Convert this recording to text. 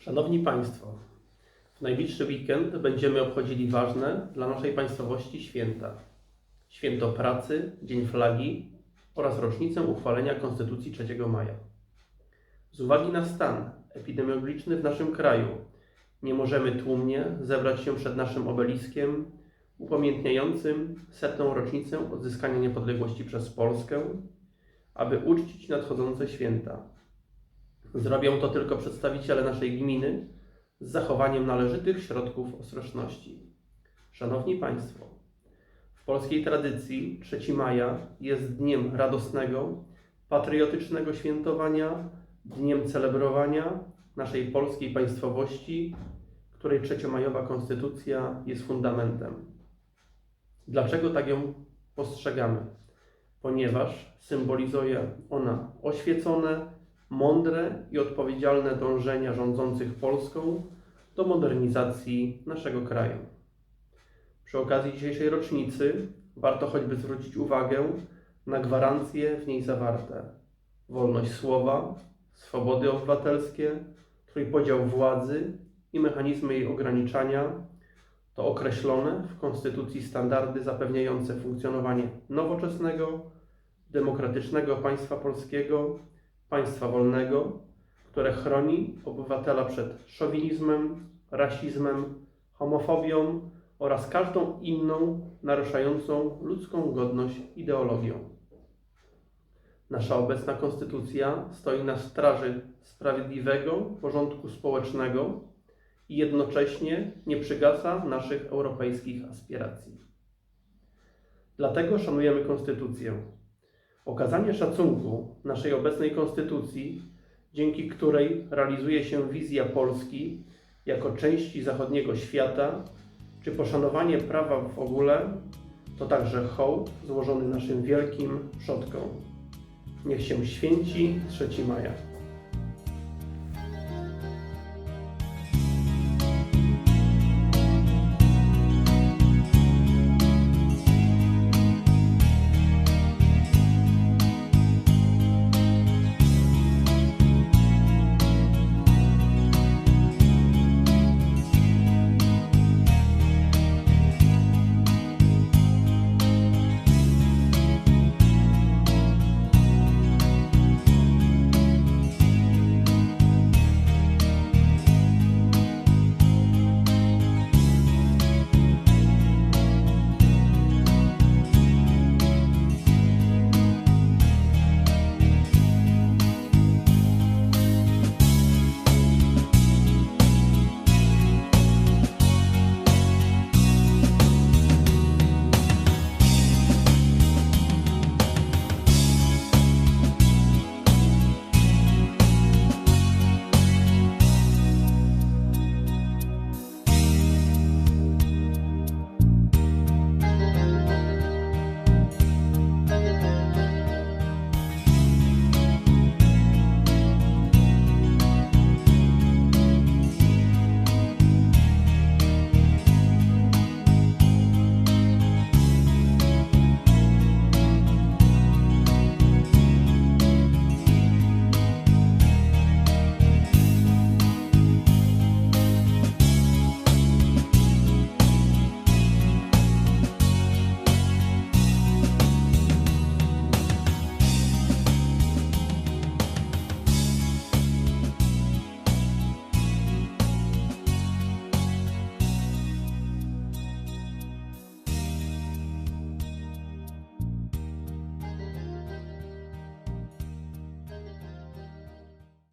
Szanowni Państwo, w najbliższy weekend będziemy obchodzili ważne dla naszej państwowości święta. Święto pracy, Dzień Flagi oraz rocznicę uchwalenia Konstytucji 3 maja. Z uwagi na stan epidemiologiczny w naszym kraju nie możemy tłumnie zebrać się przed naszym obeliskiem upamiętniającym setną rocznicę odzyskania niepodległości przez Polskę, aby uczcić nadchodzące święta. Zrobią to tylko przedstawiciele naszej gminy z zachowaniem należytych środków ostrożności. Szanowni Państwo, w polskiej tradycji 3 maja jest dniem radosnego, patriotycznego świętowania, dniem celebrowania naszej polskiej państwowości, której trzeciomajowa konstytucja jest fundamentem. Dlaczego tak ją postrzegamy? Ponieważ symbolizuje ona oświecone, mądre i odpowiedzialne dążenia rządzących Polską do modernizacji naszego kraju. Przy okazji dzisiejszej rocznicy warto choćby zwrócić uwagę na gwarancje w niej zawarte: wolność słowa, swobody obywatelskie, trójpodział władzy i mechanizmy jej ograniczania to określone w Konstytucji standardy zapewniające funkcjonowanie nowoczesnego, demokratycznego państwa polskiego państwa wolnego, które chroni obywatela przed szowinizmem, rasizmem, homofobią oraz każdą inną naruszającą ludzką godność ideologią. Nasza obecna konstytucja stoi na straży sprawiedliwego porządku społecznego i jednocześnie nie przygasa naszych europejskich aspiracji. Dlatego szanujemy konstytucję, Okazanie szacunku naszej obecnej konstytucji, dzięki której realizuje się wizja Polski jako części zachodniego świata, czy poszanowanie prawa w ogóle, to także hołd złożony naszym wielkim przodkom. Niech się święci 3 maja.